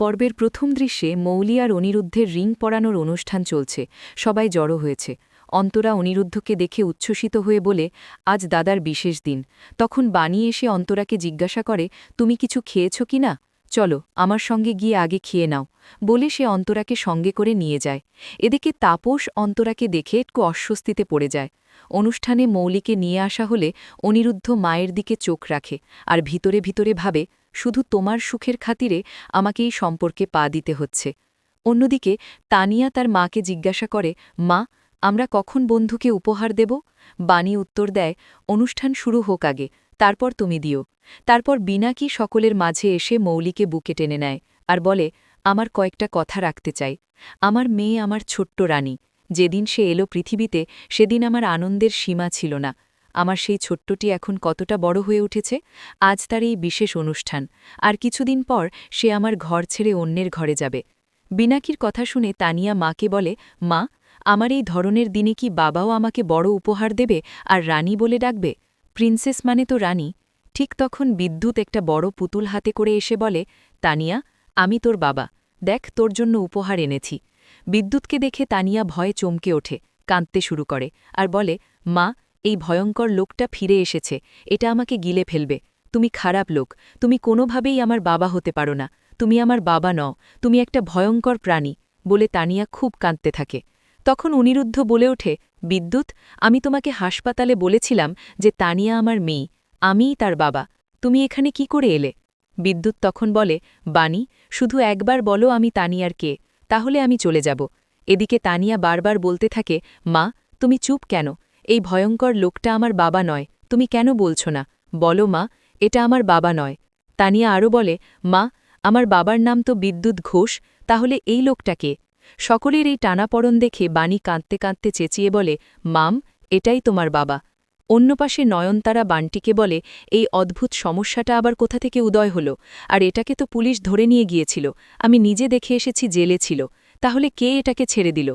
পর্বের প্রথম দৃশ্যে মৌলি আর অনিরুদ্ধের রিং পরানোর অনুষ্ঠান চলছে, সবাই জড়ো হয়েছে। অন্তরা অনিরুদ্ধকে দেখে উচ্ছ্বসিত হয়ে বলে, আজ দাদার বিশেষ দিন। তখন বাণী এসে অন্তরাকে জিজ্ঞাসা করে, তুমি কিছু খেয়েছ কি না? চলো, আমার সঙ্গে গিয়ে আগে খেয়ে নাও। বলে সে অন্তরাকে সঙ্গে করে নিয়ে যায়। এদিকে তাপস অন্তরাকে দেখে একটু অস্বস্তিতে পড়ে যায়। অনুষ্ঠানে মৌলিকে নিয়ে আসা হলে অনিরুদ্ধ মায়ের দিকে চোখ রাখে আর ভিতরে ভিতরে ভাবে শুধু তোমার সুখের খাতিরে আমাকে এই সম্পর্কে পা দিতে হচ্ছে। অন্যদিকে, তানিয়া তার মাকে জিজ্ঞাসা করে, মা, আমরা কখন বন্ধুকে উপহার দেব? বাণী উত্তর দেয়, অনুষ্ঠান শুরু হোক আগে, তারপর তুমি দিও। তারপর বিনা কি সকলের মাঝে এসে মৌলিকে বুকে টেনে নেয় আর বলে, আমার কয়েকটা কথা রাখতে চাই। আমার মেয়ে আমার ছোট্ট রানী। যেদিন সে এলো পৃথিবীতে, সেদিন আমার আনন্দের সীমা ছিল না। আমার সেই ছোট্টটি এখন কতটা বড় হয়ে উঠেছে, আজ তার এই বিশেষ অনুষ্ঠান। আর কিছুদিন পর সে আমার ঘর ছেড়ে অন্যের ঘরে যাবে। বিনাকির কথা শুনে তানিয়া মাকে বলে, মা, আমার এই ধরনের দিনে কি বাবাও আমাকে বড় উপহার দেবে আর রানী বলে ডাকবে? প্রিন্সেস মানে তো রানী। ঠিক তখন বিদ্যুৎ একটা বড় পুতুল হাতে করে এসে বলে, তানিয়া, আমি তোর বাবা। দেখ, তোর জন্য উপহার এনেছি। বিদ্যুৎকে দেখে তানিয়া ভয়ে চমকে ওঠে, কাঁদতে শুরু করে আর বলে, মা এই ভয়ঙ্কর লোকটা ফিরে এসেছে। এটা আমাকে গিলে ফেলবে। তুমি খারাপ লোক। তুমি কোনোভাবেই আমার বাবা হতে পারো না। তুমি আমার বাবা নও। তুমি একটা ভয়ঙ্কর প্রাণী বলে তানিয়া খুব কাঁদতে থাকে। তখন অনিরুদ্ধ বলে ওঠে, বিদ্যুৎ, আমি তোমাকে হাসপাতালে বলেছিলাম যে তানিয়া আমার মেয়ে। আমিই তার বাবা। তুমি এখানে কি করে এলে? বিদ্যুৎ তখন বলে, বাণী, শুধু একবার বলো আমি তানিয়ার কে। তাহলে আমি চলে যাব। এদিকে তানিয়া বারবার বলতে থাকে, মা, তুমি চুপ কেন? এই ভয়ঙ্কর লোকটা আমার বাবা নয়, তুমি কেন বলছো না? বলো মা, এটা আমার বাবা নয়। তানিয়া আরও বলে, মা, আমার বাবার নাম তো বিদ্যুৎ ঘোষ, তাহলে এই লোকটাকে সকলের এই টানাপড়ন দেখে বাণী কাঁদতে কাঁদতে চেঁচিয়ে বলে, মাম, এটাই তোমার বাবা। অন্য পাশে নয়নতারা বানটিকে বলে, এই অদ্ভুত সমস্যাটা আবার কোথা থেকে উদয় হল? আর এটাকে তো পুলিশ ধরে নিয়ে গিয়েছিল। আমি নিজে দেখে এসেছি জেলে ছিল। তাহলে কে এটাকে ছেড়ে দিল?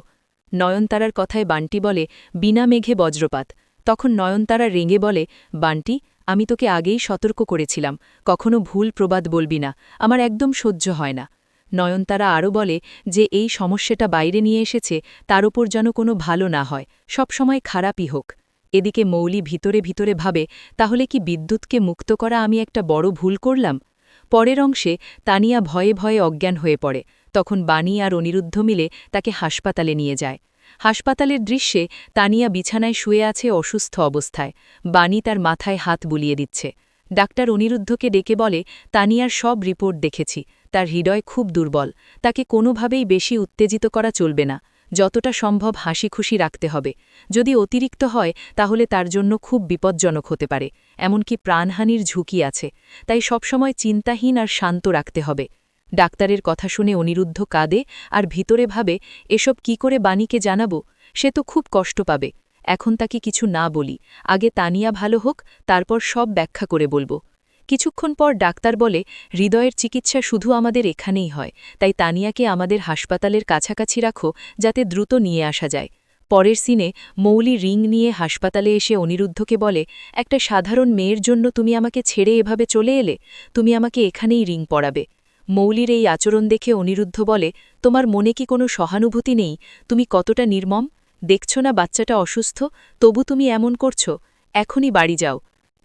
নয়নতারার কথায় বান্টি বলে, বিনা মেঘে বজ্রপাত। তখন নয়নতারা রেঙে বলে, বান্টি, আমি তোকে আগেই সতর্ক করেছিলাম। কখনো ভুল প্রবাদ বলবি না। আমার একদম সহ্য হয় না। নয়নতারা আরও বলে, যে এই সমস্যাটা বাইরে নিয়ে এসেছে, তার ওপর যেন কোনো ভালো না হয়। সবসময় খারাপই হোক। এদিকে মৌলি ভিতরে ভিতরে ভাবে, তাহলে কি বিদ্যুৎকে মুক্ত করা আমি একটা বড় ভুল করলাম? পরের অংশে, তানিয়া ভয়ে ভয়ে অজ্ঞান হয়ে পড়ে। তখন বাণী আর অনিরুদ্ধ মিলে তাকে হাসপাতালে নিয়ে যায়। হাসপাতালের দৃশ্যে তানিয়া বিছানায় শুয়ে আছে অসুস্থ অবস্থায়। বাণী তার মাথায় হাত বুলিয়ে দিচ্ছে। ডাক্তার অনিরুদ্ধকে ডেকে বলে, তানিয়ার সব রিপোর্ট দেখেছি। তার হৃদয় খুব দুর্বল। তাকে কোনোভাবেই বেশি উত্তেজিত করা চলবে না। যতটা সম্ভব হাসি খুশি রাখতে হবে। যদি অতিরিক্ত হয়, তাহলে তার জন্য খুব বিপজ্জনক হতে পারে। এমনকি প্রাণহানির ঝুঁকি আছে। তাই সবসময় চিন্তাহীন আর শান্ত রাখতে হবে। ডাক্তারের কথা শুনে অনিরুদ্ধ কাঁদে আর ভিতরে ভাবে, এসব কি করে বাণীকে জানাব? সে তো খুব কষ্ট পাবে। এখন তাকে কিছু না বলি। আগে তানিয়া ভালো হোক, তারপর সব ব্যাখ্যা করে বলব। কিছুক্ষণ পর ডাক্তার বলে, হৃদয়ের চিকিৎসা শুধু আমাদের এখানেই হয়। তাই তানিয়াকে আমাদের হাসপাতালের কাছাকাছি রাখো, যাতে দ্রুত নিয়ে আসা যায়। পরের সিনে মৌলি রিং নিয়ে হাসপাতালে এসে অনিরুদ্ধকে বলে, একটা সাধারণ মেয়ের জন্য তুমি আমাকে ছেড়ে এভাবে চলে এলে? তুমি আমাকে এখানেই রিং পড়াবে মৌলির এই আচরণ দেখে অনিরুদ্ধ বলে, তোমার মনে কি কোনো সহানুভূতি নেই? তুমি কতটা নির্মম? দেখছ না বাচ্চাটা অসুস্থ? তবু তুমি এমন করছ? এখনই বাড়ি যাও।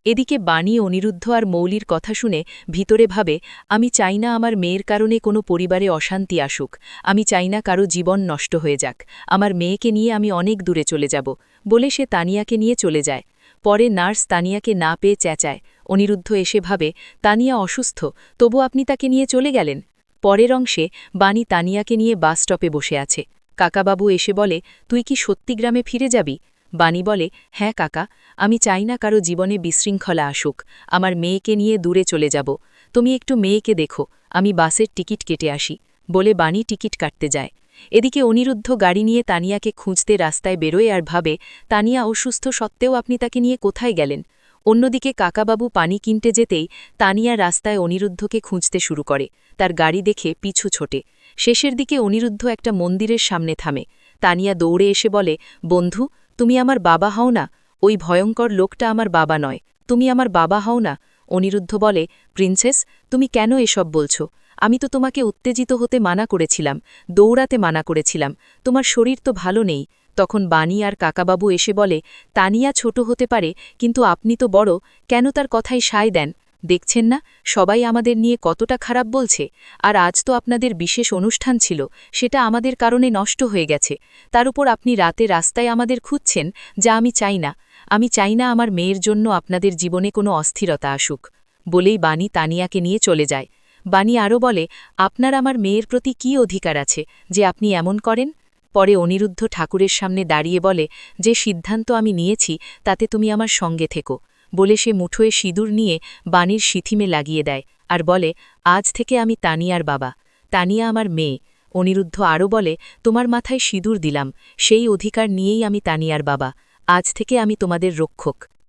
এদিকে বাণী, অনিরুদ্ধ আর মৌলির কথা শুনে ভিতরে ভাবে, আমি চাই না আমার মেয়ের কারণে কোনো পরিবারে অশান্তি আসুক। আমি চাই না কারও জীবন নষ্ট হয়ে যাক। আমার মেয়েকে নিয়ে আমি অনেক দূরে চলে যাব। বলে সে তানিয়াকে নিয়ে চলে যায়। পরে নার্স তানিয়াকে না পেয়ে চেঁচায়। অনিরুদ্ধ এসে ভাবে, তানিয়া অসুস্থ, তবু আপনি তাকে নিয়ে চলে গেলেন? পরের অংশে, বাণী তানিয়াকে নিয়ে বাস স্টপে বসে আছে। কাকাবাবু এসে বলে, তুই কি সত্যি গ্রামে ফিরে যাবি? বাণী বলে হ্যাঁ কাকা, আমি চাই না কারও জীবনে বিশৃঙ্খলা আসুক, আমার মেয়েকে নিয়ে দূরে চলে যাব। তুমি একটু মেয়েকে দেখো, আমি বাসের টিকিট কেটে আসি। বলে বাণী টিকিট কাটতে যায়। এদিকে অনিরুদ্ধ গাড়ি নিয়ে তানিয়াকে খুঁজতে রাস্তায় বেরোয় আর ভাবে, তানিয়া অসুস্থ সত্ত্বেও আপনি তাকে নিয়ে কোথায় গেলেন? অন্যদিকে কাকাবাবু পানি কিনতে যেতেই তানিয়া রাস্তায় অনিরুদ্ধকে খুঁজতে শুরু করে। তার গাড়ি দেখে পিছু ছোটে। শেষের দিকে অনিরুদ্ধ একটা মন্দিরের সামনে থামে। তানিয়া দৌড়ে এসে বলে, বন্ধু, তুমি আমার বাবা হও না? ওই ভয়ঙ্কর লোকটা আমার বাবা নয়। তুমি আমার বাবা হও না? অনিরুদ্ধ বলে, প্রিন্সেস, তুমি কেন এসব বলছো? আমি তো তোমাকে উত্তেজিত হতে মানা করেছিলাম, দৌড়াতে মানা করেছিলাম। তোমার শরীর তো ভালো নেই। তখন বাণী আর কাকাবাবু এসে বলে, তানিয়া ছোট হতে পারে, কিন্তু আপনি তো বড়, কেন তার কথায় সায় দেন? দেখছেন না, সবাই আমাদের নিয়ে কতটা খারাপ বলছে, আর আজ তো আপনাদের বিশেষ অনুষ্ঠান ছিল, সেটা আমাদের কারণে নষ্ট হয়ে গেছে। তার উপর আপনি রাতে রাস্তায় আমাদের খুঁজছেন, যা আমি চাই না। আমি চাই না আমার মেয়ের জন্য আপনাদের জীবনে কোনো অস্থিরতা আসুক। বলেই বাণী তানিয়াকে নিয়ে চলে যায়। বাণী আরও বলে, আপনার আমার মেয়ের প্রতি কি অধিকার আছে, যে আপনি এমন করেন? পরে অনিরুদ্ধ ঠাকুরের সামনে দাঁড়িয়ে বলে, যে সিদ্ধান্ত আমি নিয়েছি, তাতে তুমি আমার সঙ্গে থেকো। বলে সে মুঠোয় সিঁদুর নিয়ে বাণীর সিথিমে লাগিয়ে দেয় আর বলে, আজ থেকে আমি তানিয়ার বাবা। তানিয়া আমার মেয়ে। অনিরুদ্ধ আরও বলে, তোমার মাথায় সিঁদুর দিলাম। সেই অধিকার নিয়েই আমি তানিয়ার বাবা। আজ থেকে আমি তোমাদের রক্ষক।